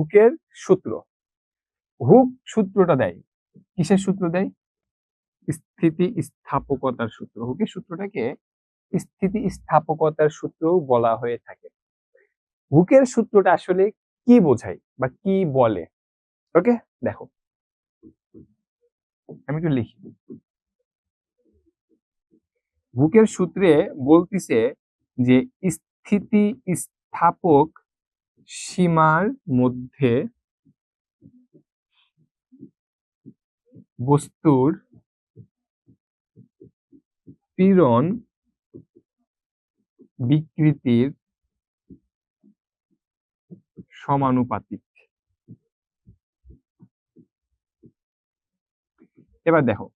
হুকের সূত্র। হুক সূত্রটা দেয়। কিসের সূত্র দেয়? স্থিতি স্থাপকতার সূত্র। হুকের সূত্রটাকে স্থিতি স্থাপকতার সূত্র বলা হয়ে থাকে। হুকের সূত্রটা আসলে কি বোঝায় বা কি বলে? ওকে, দেখো। আমি একটু লিখি। হুকের সূত্রে বলতিছে যে স্থিতি স্থাপক সীমার মধ্যে বস্তুর পীড়ন বিকৃতির সমানুপাতিক। এবার দেখো,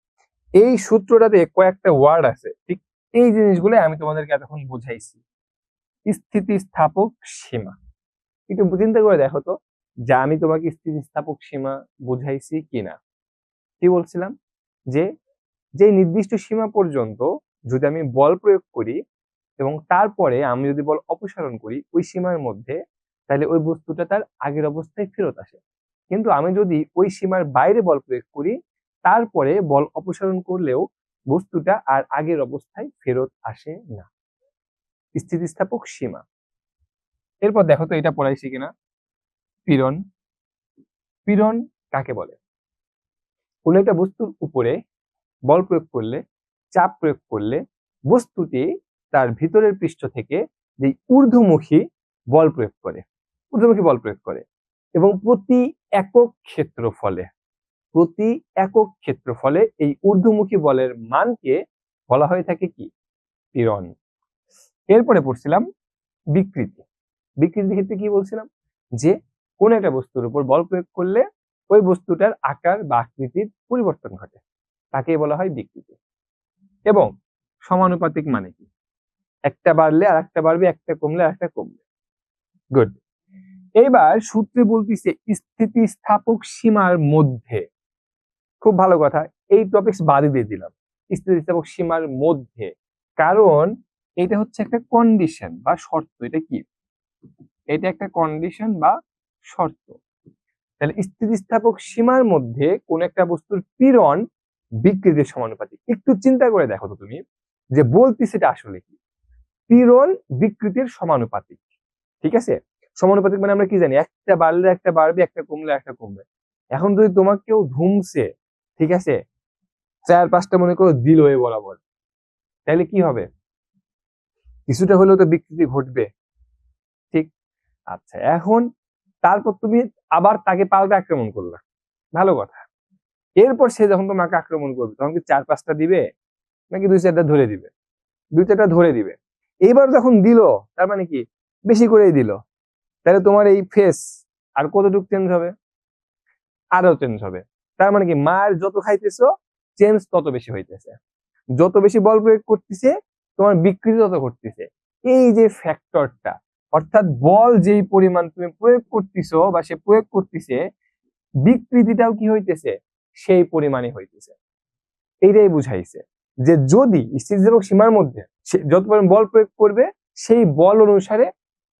এই সূত্রটাতে কয়েকটা ওয়ার্ড আছে, ঠিক এই জিনিসগুলো আমি তোমাদেরকে এতক্ষণ বুঝাইছি। স্থিতিস্থাপক সীমা। একটু চিন্তা করে দেখো তো যা আমি তোমাকে স্থিতিস্থাপক সীমা বুঝাইছি কিনা। কি বলছিলাম? যে যে নির্দিষ্ট সীমা পর্যন্ত যদি আমি বল প্রয়োগ করি এবং তারপরে আমি যদি বল অপসারণ করি ওই সীমার মধ্যে, তাহলে ওই বস্তুটা তার আগের অবস্থায় ফেরত আসে। কিন্তু আমি যদি ওই সীমার বাইরে বল প্রয়োগ করি, তারপরে বল অপসারণ করলেও বস্তুটা আর আগের অবস্থায় ফেরত আসে না। স্থিতিস্থাপক সীমা। এরপর দেখো তো এটা পড়াইছি কিনা। পীড়ন পীড়ন কাকে বলে? কোনো একটা বস্তুর উপরে বল প্রয়োগ করলে, চাপ প্রয়োগ করলে বস্তুটি তার ভিতরের পৃষ্ঠ থেকে যে ঊর্ধ্বমুখী বল প্রয়োগ করে, ঊর্ধ্বমুখী বল প্রয়োগ করে এবং প্রতি একক ক্ষেত্রফলে, প্রতি একক ক্ষেত্রফলে এই ঊর্ধ্বমুখী বলের মানকে বলা হয়ে থাকে কি? পীড়ন এরপরে পড়ছিলাম বিকৃতি। বিকৃতির ক্ষেত্রে কি বলছিলাম? যে কোন একটা বস্তুর উপর বল প্রয়োগ করলে ওই বস্তুটার আকার বা আকৃতির পরিবর্তন ঘটে। তাকে বলা হয় বিকৃতি। এবং সমানুপাতিক মানে কি? একটা বাড়লে আর একটা বাড়বে, একটা কমলে আর একটা কমবে। গুড এইবার সূত্রে বলতেছে স্থিতিস্থাপক সীমার মধ্যে। খুব ভালো কথা, এই টপিক বাদই দিয়ে দিলাম। স্থিতিস্থাপক সীমার মধ্যে। কারণ এটা হচ্ছে একটা কন্ডিশন বা শর্ত, এটা কি? এটা একটা কন্ডিশন বা শর্ত। তাহলে স্থিতিস্থাপক সীমার মধ্যে কোন একটা বস্তুর পীড়ন বিকৃতির সমানুপাতিক। একটু চিন্তা করে দেখো তো তুমি যে বলতি সেটা আসলে কি? পীড়ন বিকৃতির সমানুপাতিক, ঠিক আছে? সমানুপাতিক মানে আমরা কি জানি? একটা বাড়লে একটা বাড়বে, একটা কমলে একটা কমবে। এখন যদি তোমাকে কেউ ধুমছে, ঠিক আছে? চার পাঁচটা মনে করো দিল এ বরাবর, তাহলে কি হবে? কিছুটা হলেও তো বিকৃতি ঘটবে। আচ্ছা এখন তারপর তুমি আবার তাকে পাল্টা আক্রমণ করলা। ভালো কথা। এরপর সে যখন তোমাকে আক্রমণ করবে, তখন কি চার পাঁচটা দিবে? নাকি দুই চারটা ধরে দিবে? দুই চারটা ধরে দিবে। এইবার যখন দিল, তার মানে কি? বেশি করেই দিল। তাহলে তোমার এই ফেস আর কতটুকু চেঞ্জ হবে? আরও চেঞ্জ হবে। তার মানে কি? মার যত খাইতেছো চেঞ্জ তত বেশি হইতেছে। যত বেশি বল প্রয়োগ করতেছে, তোমার বিকৃতি তত ঘটতেছে। এই যে ফ্যাক্টরটা অর্থাৎ বল যেই পরিমাণ তুমি প্রয়োগ করতেছো বা সে প্রয়োগ করতেছে, বিকৃতিটাও কি হইতেছে? সেই পরিমাণে হইতেছে। এইটাই বুঝাইছে যে যদি স্থিতিস্থাপক সীমার মধ্যে যত পরিমাণ বল প্রয়োগ করবে, সেই বল অনুসারে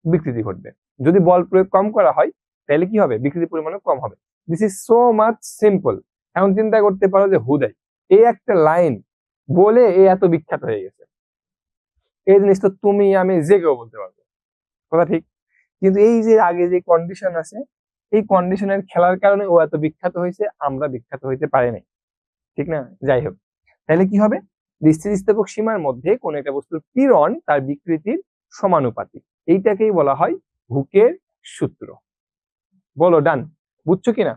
বিকৃতি ঘটবে। যদি বল প্রয়োগ কম করা হয়, তাহলে কি হবে? বিকৃতির পরিমাণও কম হবে। This is so much simple এখন চিন্তা করতে পারো যে, হুদাই, এই একটা লাইন বলে এ এত বিখ্যাত হয়ে গেছে। এই জিনিস তো তুমি আমি যে কেউ বলতে পারব কথা ঠিক? কিন্তু এই যে আগে যে কন্ডিশন আছে, এই কন্ডিশনের খেলার কারণে ও এত বিখ্যাত হয়েছে, আমরা বিখ্যাত হইতে পারি নাই। ঠিক না? যাই হোক। তাহলে কি হবে? স্থিতিস্থাপক সীমার মধ্যে কোন একটা বস্তুর পীড়ন তার বিকৃতির সমানুপাতিক। এইটাকেই বলা হয় হুকের সূত্র। বলো ডান বুঝছ কিনা?